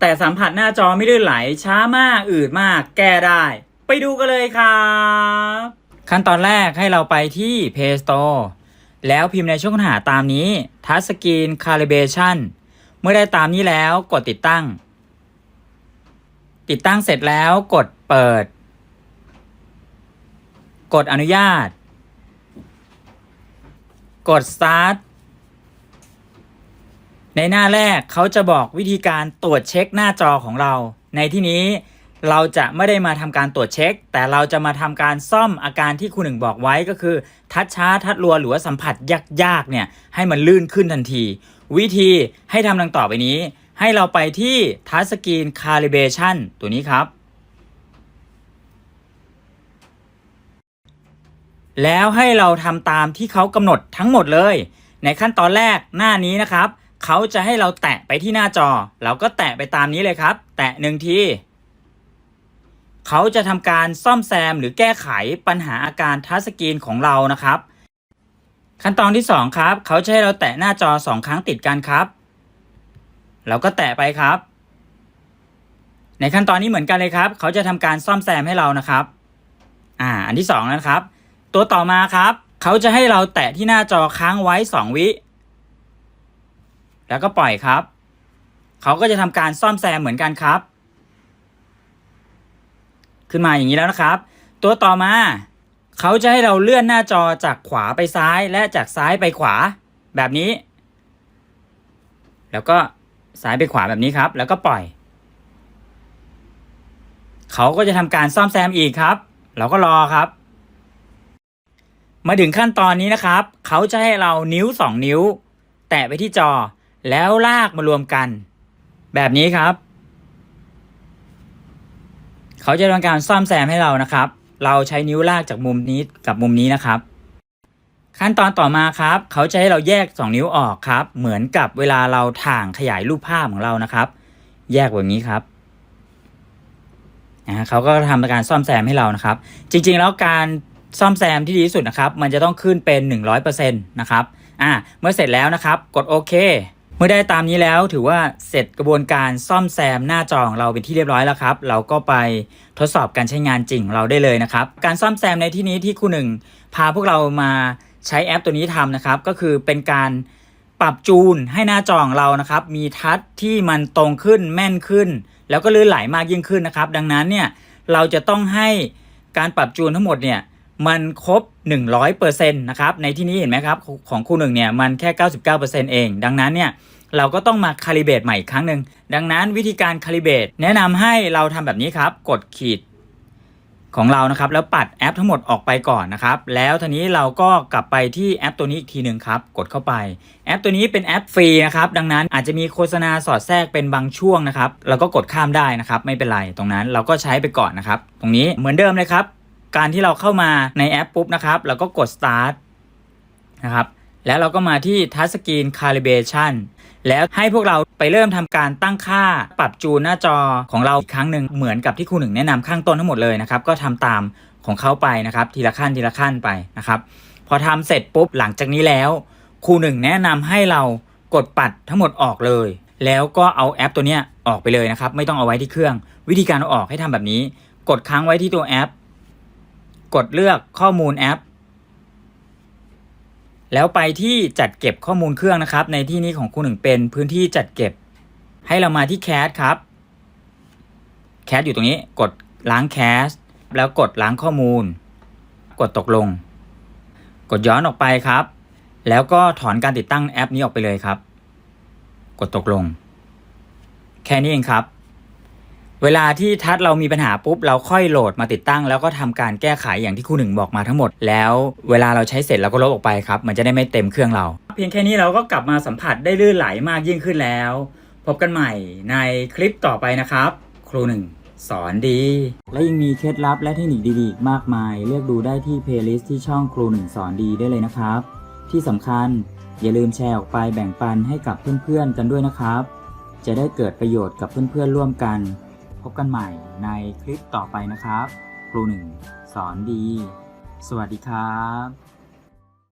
แต่สัมผัสหน้าจอไม่ลื่นไหลช้ามากอืดมาก แก้ได้ ไปดูกันเลยครับ ขั้นตอนแรกให้เราไปที่ Play Store แล้วพิมพ์ในช่องค้นหาตามนี้ Touch Screen Calibration เมื่อได้ตามนี้แล้วกดติดตั้ง ติดตั้งเสร็จแล้วกดเปิด กดอนุญาต กด start ในหน้าแรกเขาจะบอกวิธีการตรวจเช็คหน้าจอของเรา ในที่นี้เราจะไม่ได้มาทำการตรวจเช็ค แต่เราจะมาทำการซ่อมอาการที่คุณหนึ่งบอกไว้ก็คือ ทัดช้าทัดรัวหรือว่าสัมผัสยากๆเนี่ยให้มันลื่นขึ้นทันที วิธีให้ทำดังต่อไปนี้ ให้เราไปที่ทัชสกรีนคาลิเบชันตัวนี้ครับ แล้วให้เราทำตามที่เขากำหนดทั้งหมดเลย ในขั้นตอนแรกหน้านี้นะครับ เขาจะให้เราแตะไปที่หน้าจอ เราก็แตะไปตามนี้เลยครับ แตะหนึ่งทีเขาจะทำการซ่อมแซมหรือแก้ไขปัญหาอาการทัชสกรีนของเรานะครับ ขั้นตอนที่ 2 ครับ เขาจะให้เราแตะหน้าจอ 2 ครั้งติดกันครับ เราก็แตะไปครับ ในขั้นตอนนี้เหมือนกันเลยครับ เขาจะทำการซ่อมแซมให้เรานะครับ อ่า อันที่2นะครับ ตัวต่อมาครับ เขาจะให้เราแตะที่หน้าจอค้างไว้ 2 วิ แล้วก็ปล่อยครับ เขาก็จะทำการซ่อมแซมเหมือนกันครับ ขึ้นมาอย่างนี้แล้วนะครับ ตัวต่อมา เขาจะให้เราเลื่อนหน้าจอจากขวาไปซ้ายและจากซ้ายไปขวาแบบนี้ แล้วก็ซ้ายไปขวาแบบนี้ครับ แล้วก็ปล่อย เขาก็จะทำการซ่อมแซมอีกครับ เราก็รอครับ มาถึงขั้นตอนนี้นะครับ เขาจะให้เรานิ้ว 2 นิ้ว แตะไปที่จอ แล้วลากมารวมกัน แบบนี้ครับ เขาจะทำการซ่อมแซมให้เรานะครับ เราใช้นิ้วลากจากมุมนี้กับมุมนี้นะครับ ขั้นตอนต่อมาครับ เขาจะให้เราแยก 2 นิ้วออกครับ เหมือนกับเวลาเราถ่างขยายรูปภาพของเรานะครับ แยกแบบนี้ครับนะเขาก็ทำการซ่อมแซมให้เรานะครับ จริงๆ แล้วการซ่อมแซมที่ดีที่สุดนะครับ มันจะต้องขึ้นเป็น 100%นะครับ อ่า เมื่อเสร็จแล้วนะครับ กดโอเค เมื่อได้ตามนี้แล้วถือว่าเสร็จกระบวนการซ่อมแซมหน้าจอของเราเป็นที่เรียบร้อยแล้วครับ เราก็ไปทดสอบการใช้งานจริงเราได้เลยนะครับ การซ่อมแซมในที่นี้ที่ครูหนึ่งพาพวกเรามาใช้แอปตัวนี้ทำนะครับ ก็คือเป็นการปรับจูนให้หน้าจอของเรานะครับ มีทัชที่มันตรงขึ้นแม่นขึ้น แล้วก็ลื่นไหลมากยิ่งขึ้นนะครับ ดังนั้นเนี่ยเราจะต้องให้การปรับจูนทั้งหมดเนี่ย มันครบ 100%นะครับ ในที่นี้เห็นไหมครับ ของคู่หนึ่งเนี่ย มันแค่ 99%เอง ดังนั้นเนี่ย เราก็ต้องมาคาลิเบตใหม่อีกครั้งหนึ่ง ดังนั้นวิธีการคาลิเบตแนะนำให้เราทำแบบนี้ครับ กดขีดของเรานะครับ แล้วปัดแอปทั้งหมดออกไปก่อนนะครับ แล้วทีนี้เราก็กลับไปที่แอปตัวนี้อีกทีหนึ่งครับ กดเข้าไป แอปตัวนี้เป็นแอปฟรีนะครับ ดังนั้นอาจจะมีโฆษณาสอดแทรกเป็นบางช่วงนะครับ เราก็กดข้ามได้นะครับ ไม่เป็นไร ตรงนั้นเราก็ใช้ไปก่อนนะครับ ตรงนี้เหมือนเดิมเลยครับ การที่เราเข้ามาในแอปปุ๊บนะครับเราก็กด start นะครับแล้วเราก็มาที่ touch screen calibration แล้วให้พวกเราไปเริ่มทำการตั้งค่าปรับจูนหน้าจอของเราอีกครั้งหนึ่งเหมือนกับที่ครูหนึ่งแนะนำข้างต้นทั้งหมดเลยนะครับ ก็ทำตามของเขาไปนะครับ ทีละขั้นทีละขั้นไปนะครับ พอทำเสร็จปุ๊บหลังจากนี้แล้วครูหนึ่งแนะนำให้เรากดปัดทั้งหมดออกเลย แล้วก็เอาแอปตัวเนี้ยออกไปเลยนะครับ ไม่ต้องเอาไว้ที่เครื่อง วิธีการเอาออกให้ทำแบบนี้ กดค้างไว้ที่ตัวแอป กดเลือกข้อมูลแอป แล้วไปที่จัดเก็บข้อมูลเครื่องนะครับ ในที่นี้ของคุณหนึ่งเป็นพื้นที่จัดเก็บ ให้เรามาที่แคสครับแคสอยู่ตรงนี้กดล้างแคสแล้วกดล้างข้อมูล กดตกลง กดย้อนออกไปครับ แล้วก็ถอนการติดตั้งแอปนี้ออกไปเลยครับ กดตกลง แค่นี้เองครับ เวลาที่ทัชเรามีปัญหาปุ๊บเราค่อยโหลดมาติดตั้ง แล้วก็ทำการแก้ไขอย่างที่ครูหนึ่งบอกมาทั้งหมด แล้วเวลาเราใช้เสร็จเราก็ลบออกไปครับ มันจะได้ไม่เต็มเครื่องเรา เพียงแค่นี้เราก็กลับมาสัมผัสได้ลื่นไหลมากยิ่งขึ้นแล้ว พบกันใหม่ในคลิปต่อไปนะครับ ครูหนึ่งสอนดี และยังมีเคล็ดลับและเทคนิคดีๆอีกมากมาย เลือกดูได้ที่เพลย์ลิสต์ที่ช่องครูหนึ่งสอนดีได้เลยนะครับ ที่สำคัญอย่าลืมแชร์ออกไปแบ่งปันให้กับเพื่อนๆกันด้วยนะครับ จะได้เกิดประโยชน์กับเพื่อนๆร่วมกันพ บกันใหม่ในคลิปต่อไปนะครับ ครูหนึ่งสอนดี สวัสดีครับ